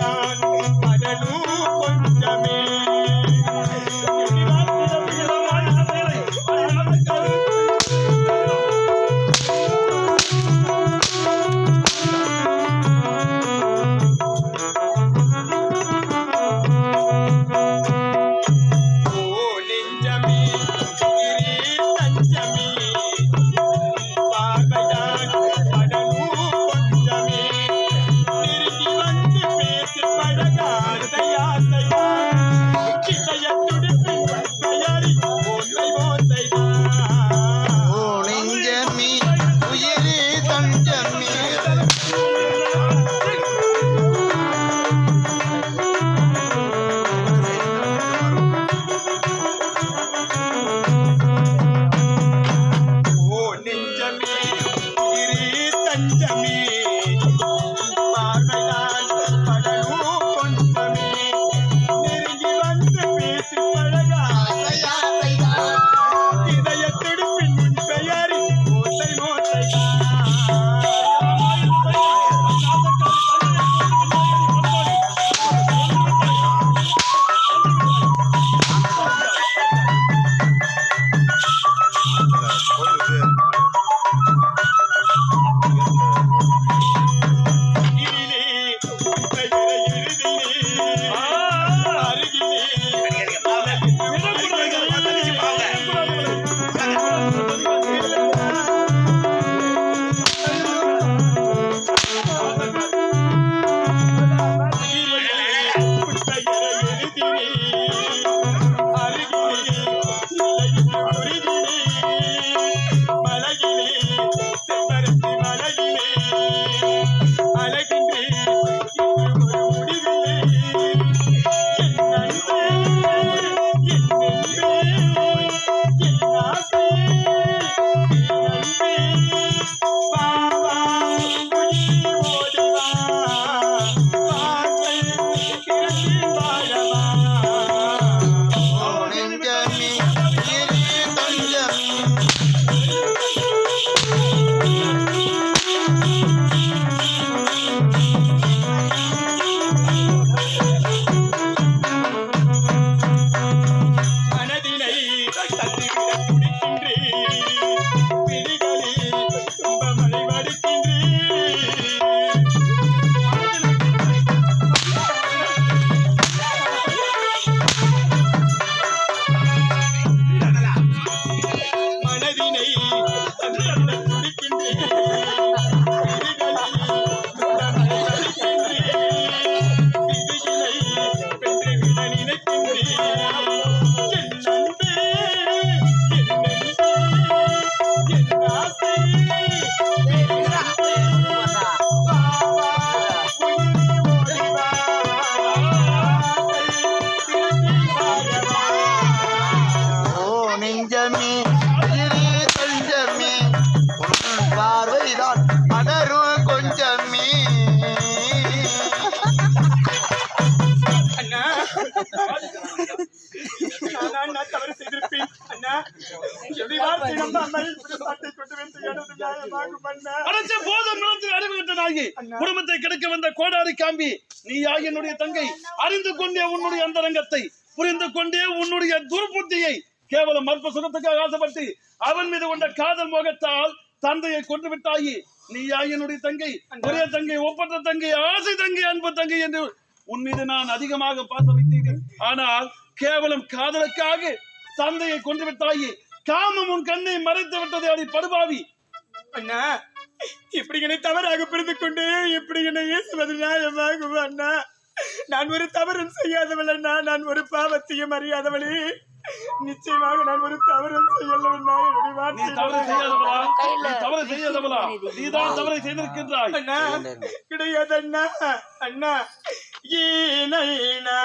தான் அடைச்ச போதும் நிலத்தில் அறிவுகிட்ட நாயகி அண்ணா. குடும்பத்தை கிடைக்க வந்த கோடாரி காம்பி நீயா என்னுடைய தங்கை? அறிந்து கொண்டே உன்னுடைய அந்தரங்கத்தை புரிந்து கொண்டே உன்னுடைய துர்புத்தியை கேவலம் மற்ப சுகத்துக்காக ஆசைப்பட்டு அவன் மீது கொண்ட காதல் மோகத்தால் தந்தையை கொண்டு விட்டாயி. நீயா என்னுடைய தங்கை? ஒரே தங்கை ஒப்பற்ற தங்கை ஆசை தங்கை அன்பு தங்கை என்று உன் மீது நான் அதிகமாக பாச வைத்தேன். ஆனால் கேவலம் காதலுக்காக தந்தையை கொண்டு விட்டாயி. காமம் உன் கண்ணை மறைத்து விட்டது அடி படுபாவி. அண்ணா இப்படி என்னை தவறாக புரிந்து கொண்டு இப்படி என்னை ஏசுவது நியாயமாகும் அண்ணா. நான் ஒரு தவறும் செய்யாதவள் அண்ணா. நான் ஒரு பாவத்தையும் அறியாதவளே. நிச்சயமாக நான் ஒரு தவறும் செய்யலவண்ணா என்னுடைய நீ தவறு வார்த்தை செய்யாதவளா? நீ தவறு செய்யாதவளா? நீதான் தவறை செய்திருக்கின்றாய். அண்ணா கிடையாது அண்ணா அண்ணா ஏனைனா.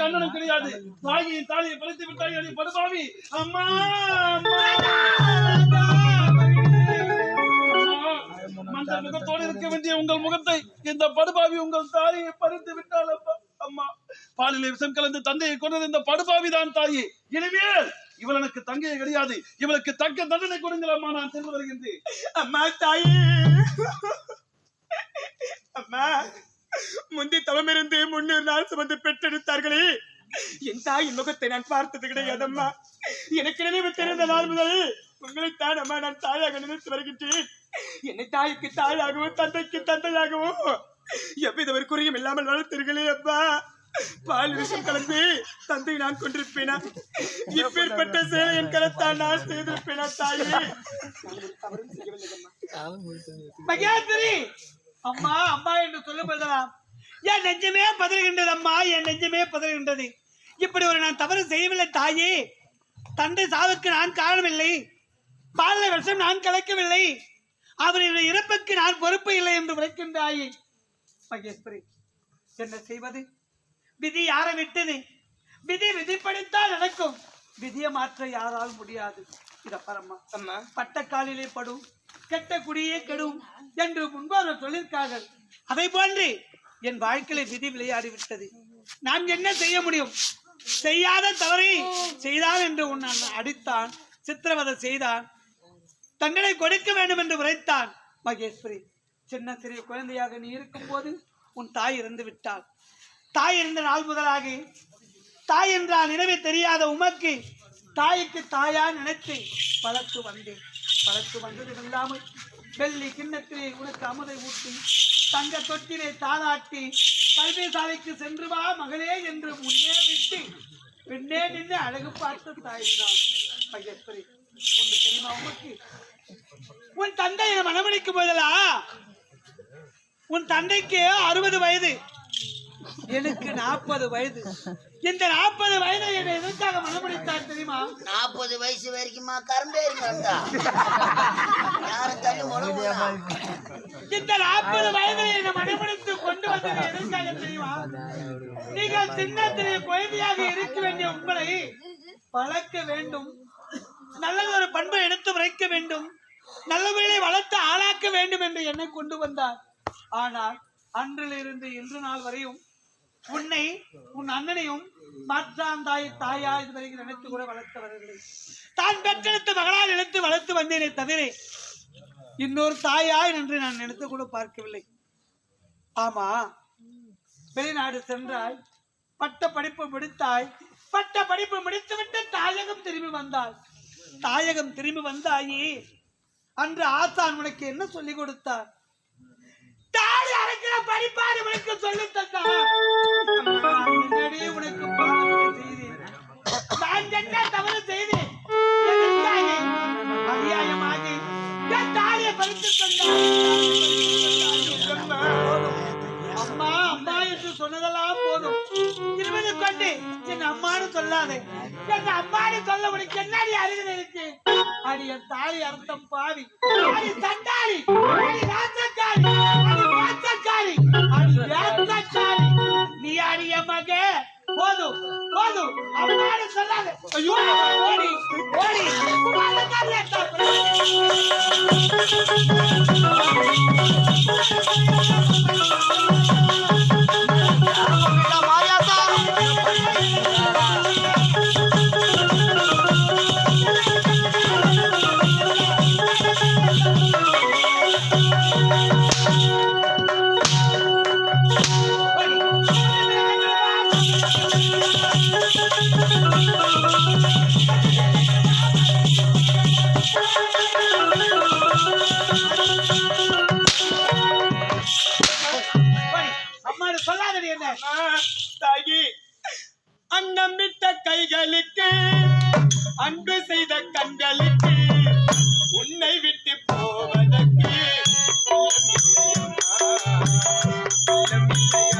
நான் அண்ணனும் கிடையாது. தாயின் தாலியை பறித்து விட்டாய் படுபாவி. அம்மா மந்த முகத்தோடு இருக்க வேண்டிய உங்கள் முகத்தை இந்த படுபாவி உங்கள் தாயை பறித்து விட்டால் அப்பா. அம்மா பாலிலே விஷம் கலந்து தந்தையை கொண்டது இந்த படுபாவி தான் தாயே. இனிமேல் இவள் எனக்கு தங்கையை கிடையாது. இவளுக்கு தக்க தண்டனை கொடுங்கள் அம்மா நான் சென்று வருகின்றேன். அம்மா தாயே. அம்மா முந்தி தவமிருந்து முன்னூறு நாள் சுமந்து பெற்றெடுத்தார்களே. என் தாயின் முகத்தை நான் பார்த்தது கிடையாது அம்மா எனக்கு நினைவு தெரிந்த நாள் முதல் உங்களைத்தான் அம்மா நான் தாயாக நினைத்து வருகின்றேன். என்னை தாய்க்கு தாயாகவும் தந்தைக்கு தந்தையாகவும் எவ்வித ஒரு குறியும் இல்லாமல் வளர்த்தீர்களே அப்பா. பால் விஷம் கலந்து தந்தை நான் கொண்டிருப்பேனா? இப்பேற்பட்ட சேலை என் கரத்தால் நான் செய்திருப்பேனா தாயே? மகேந்திரி! அம்மா அம்மா என்று சொல்லும்போதெல்லாம் என் நெஞ்சமே பதறுகின்றது அம்மா என் நெஞ்சமே பதறுகின்றது. இப்படி ஒரு நான் தவறு செய்யவில்லை தாயே. தந்தை சாவுக்கு நான் காரணமில்லை. பால விஷம் நான் கலக்கவில்லை. அவருடைய இறப்புக்கு நான் பொறுப்பு இல்லை என்று உரைக்கின்றாயே. மகேஸ்வரி என்ன செய்வது? விதி யாரை விட்டது? விதி விதிப்படித்தான் நடக்கும். விதியை மாற்ற யாரால் முடியாது. இத பரம்மா. அம்மா. பட்ட காலிலே படும் கெட்ட குடியே கெடும் என்று முன்பவர் சொல்லியிருக்கார்கள். அதை போன்று என் வாழ்க்கையில விதி விளையாடி விட்டது நான் என்ன செய்ய முடியும்? செய்யாத தவறை செய்தான் என்று உன் அடித்தான் சித்திரவதை செய்தான் தண்டனை கொடுக்க வேண்டும் என்று உரைத்தான். மகேஸ்வரி சின்ன சிறிய குழந்தையாக நீ இருக்கும்போது உன் தாய் இறந்து விட்டாள். தாய் இருந்த நாள் முதலாக தாய் என்றால் நினைவே தெரியாத உமக்கு தாய்க்கு தாயா நினைத்து வளர்த்து வந்தேன். வளர்த்து வந்தது இல்லாமல் வெள்ளி கிண்ணத்திலே உனக்கு அமுதை ஊட்டி தங்க தொட்டிலே தாளாட்டி கல்வி சாலைக்கு சென்று வா மகளே என்று முன்னே விட்டு பின்னே நின்று அழகு பார்த்த தாய்தான். மகேஸ்வரி ஒன்று தெரியுமா உன் தந்தை என்னை மனமளிக்கும் போதலா உன் தந்தைக்கு அறுபது வயது. எனக்கு நாற்பது வயது. இந்த நாற்பது வயதை என்னை எதற்காக மனமளித்தார் தெரியுமா? நாற்பது வயசு வரைக்குமா கரும்பேருங்க வந்தா யாரும் இந்த நாற்பது வயதில் என்னை மனமளித்து கொண்டு வந்தது எதற்காக தெரியுமா? நீங்கள் சின்னத்திலே குழந்தையாக இருக்க வேண்டிய உங்களை வளர்க்க வேண்டும். நல்லது ஒரு பண்பை எடுத்து உரைக்க வேண்டும். நல்லவர்களை வளர்த்து ஆளாக்க வேண்டும் என்று என்னை கொண்டு வந்தார். ஆனால் அன்றிலிருந்து இன்று நாள் வரையும் உன்னை உன் அண்ணனையும் மாற்றான் தாய் தாயா இதுவரைக்கும் நினைத்து கூட வளர்த்தவர்களே. தான் பெற்றெடுத்த மகளால் நினைத்து வளர்த்து வந்தேனே தவிர இன்னொரு தாயாய் என்று நான் நினைத்து கூட பார்க்கவில்லை. ஆமா வெளிநாடு சென்றாய் பட்ட படிப்பு முடித்தாய் பட்ட படிப்பு முடித்துவிட்டு தாயகம் திரும்பி வந்தாய். தாயகம் திரும்பி வந்தாயே அன்று ஆசான் உனக்கு என்ன சொல்லிக் கொடுத்தார்? அரைக்கிற உனக்கு சொல்லி தந்தார் நான் உனக்கு நான் என்ன தவறு செய்தேன்? என் தாயை பறித்து தந்தார் அம்மா அம்மா என்று சொன்னதெல்லாம் போதும். இருபது கொண்டு என் அம்மான்னு என் அம்மான்னு சொல்ல உனக்கு என்னடி அருகில் இருக்கு? அடி என் தாலி அர்த்தம் பாவி. அடி தண்டாளி அடி ராசக்காரி அடி வாசக்காரி அடி வேத்தக்காரி நீ அடி என் மக. போதும் போதும் அவனால சொல்லாத. ஐயோ ஓடி ஓடி. வாசக்காரியை